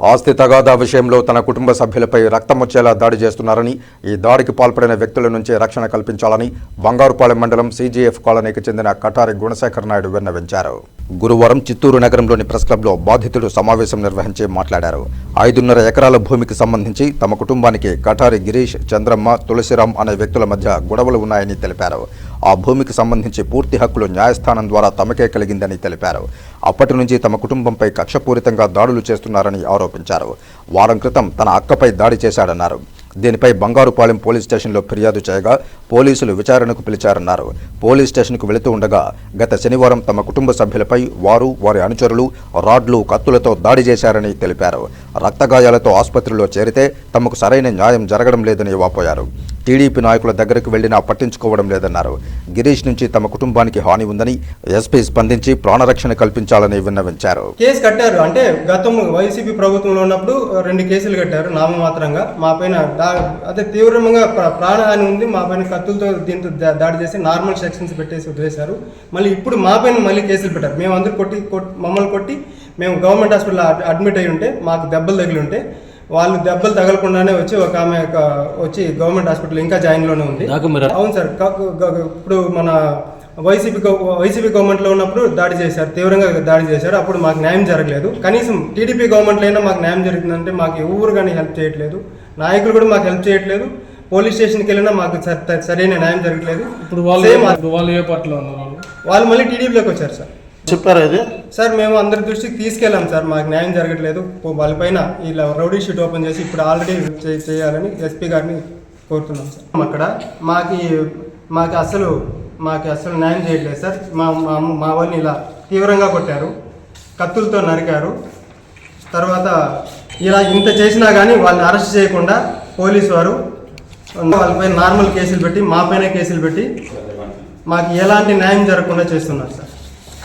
ఆస్తి తగాదా విషయంలో తన కుటుంబ సభ్యులపై రక్తమొచ్చేలా దాడి చేస్తున్నారని ఈ దాడికి పాల్పడిన వ్యక్తుల నుంచి రక్షణ కల్పించాలని బంగారుపాలెం మండలం సీజీఎఫ్ కాలనీకి చెందిన కటారి గుణశేఖర్ నాయుడు విన్నవించారు. గురువారం చిత్తూరు నగరంలోని ప్రెస్ క్లబ్లో బాధితులు సమావేశం నిర్వహించి మాట్లాడారు. ఐదున్నర ఎకరాల భూమికి సంబంధించి తమ కుటుంబానికి కటారి గిరీష్ చంద్రమ్మ తులసిరామ్ అనే వ్యక్తుల మధ్య గొడవలు ఉన్నాయని తెలిపారు. ఆ భూమికి సంబంధించి పూర్తి హక్కులు న్యాయస్థానం ద్వారా తమకే కలిగిందని తెలిపారు. అప్పటి నుంచి తమ కుటుంబంపై కక్షపూరితంగా దాడులు చేస్తున్నారని ఆరోపించారు. వారం క్రితం తన అక్కపై దాడి చేశాడన్నారు. దీనిపై బంగారుపాలెం పోలీస్ స్టేషన్లో ఫిర్యాదు చేయగా పోలీసులు విచారణకు పిలిచారన్నారు. పోలీస్ స్టేషన్కు వెళుతూ ఉండగా గత శనివారం తమ కుటుంబ సభ్యులపై వారు వారి అనుచరులు రాడ్లు కత్తులతో దాడి చేశారని తెలిపారు. రక్తగాయాలతో ఆసుపత్రిలో చేరితే తమకు సరైన న్యాయం జరగడం లేదని వాపోయారు. టీడీపీ నాయకుల దగ్గరకు వెళ్ళినా పట్టించుకోవడం లేదన్నారు. గిరీష్ నుంచి తమ కుటుంబానికి హాని ఉందని ఎస్పీ స్పందించి ప్రాణరక్షణ కల్పించాలని విన్నవించారు. కేసు కట్టారు. అంటే గతం వైసీపీ ప్రభుత్వంలో ఉన్నప్పుడు రెండు కేసులు కట్టారు నామమాత్రంగా. మా పైన అదే తీవ్రంగా ప్రాణహాని ఉంది. మా పైన కత్తులతో దీంతో దా- దాడి చేసి నార్మల్ సెక్షన్స్ పెట్టేసి వదిలేశారు. మళ్ళీ ఇప్పుడు మా పైన మళ్ళీ కేసులు పెట్టారు. మేము అందరూ కొట్టి మమ్మల్ని కొట్టి మేము గవర్నమెంట్ హాస్పిటల్ అడ్మిట్ అయి ఉంటే మాకు దెబ్బలు తగిలి ఉంటే వాళ్ళు దెబ్బలు తగలకుండానే వచ్చి ఒక ఆమె ఒక వచ్చి గవర్నమెంట్ హాస్పిటల్ ఇంకా జాయిన్లోనే ఉంది. అవును సార్ ఇప్పుడు మన వైసీపీ వైసీపీ గవర్నమెంట్లో ఉన్నప్పుడు దాడి చేశారు తీవ్రంగా దాడి చేశారు అప్పుడు మాకు న్యాయం జరగలేదు. కనీసం టీడీపీ గవర్నమెంట్లో అయినా మాకు న్యాయం జరిగిందంటే మాకు ఎవరు కానీ హెల్ప్ చేయట్లేదు. నాయకులు కూడా మాకు హెల్ప్ చేయట్లేదు. పోలీస్ స్టేషన్కి వెళ్ళినా మాకు సరైన న్యాయం జరగట్లేదు. ఇప్పుడు వాళ్ళు Same ఇప్పుడు వాళ్ళు ఏ పార్టీలో ఉన్నారు వాళ్ళు? వాళ్ళు మళ్ళీ టీడీపీలోకి వచ్చారు సార్. చెప్పారా ఇది? సార్ మేము అందరి దృష్టికి తీసుకెళ్ళాం సార్. మాకు న్యాయం జరగట్లేదు. పో- వాళ్ళపైన ఇలా రౌడీ షీట్ ఓపెన్ చేసి ఇప్పుడు ఆల్రెడీ చేయాలని ఎస్పీ గారిని కోరుతున్నాం సార్. అక్కడ? మాకి మాకు అసలు మాకు అసలు న్యాయం చేయట్లేదు సార్. మా మా మా వాళ్ళని ఇలా తీవ్రంగా కొట్టారు. కత్తులతో నరికారు. తర్వాత ఇలా ఇంత చేసినా కానీ వాళ్ళని అరెస్ట్ చేయకుండా పోలీసు వారు వాళ్ళపై నార్మల్ కేసులు పెట్టి మా పైన కేసులు పెట్టి మాకు ఎలాంటి న్యాయం జరగకుండా చేస్తున్నారు సార్.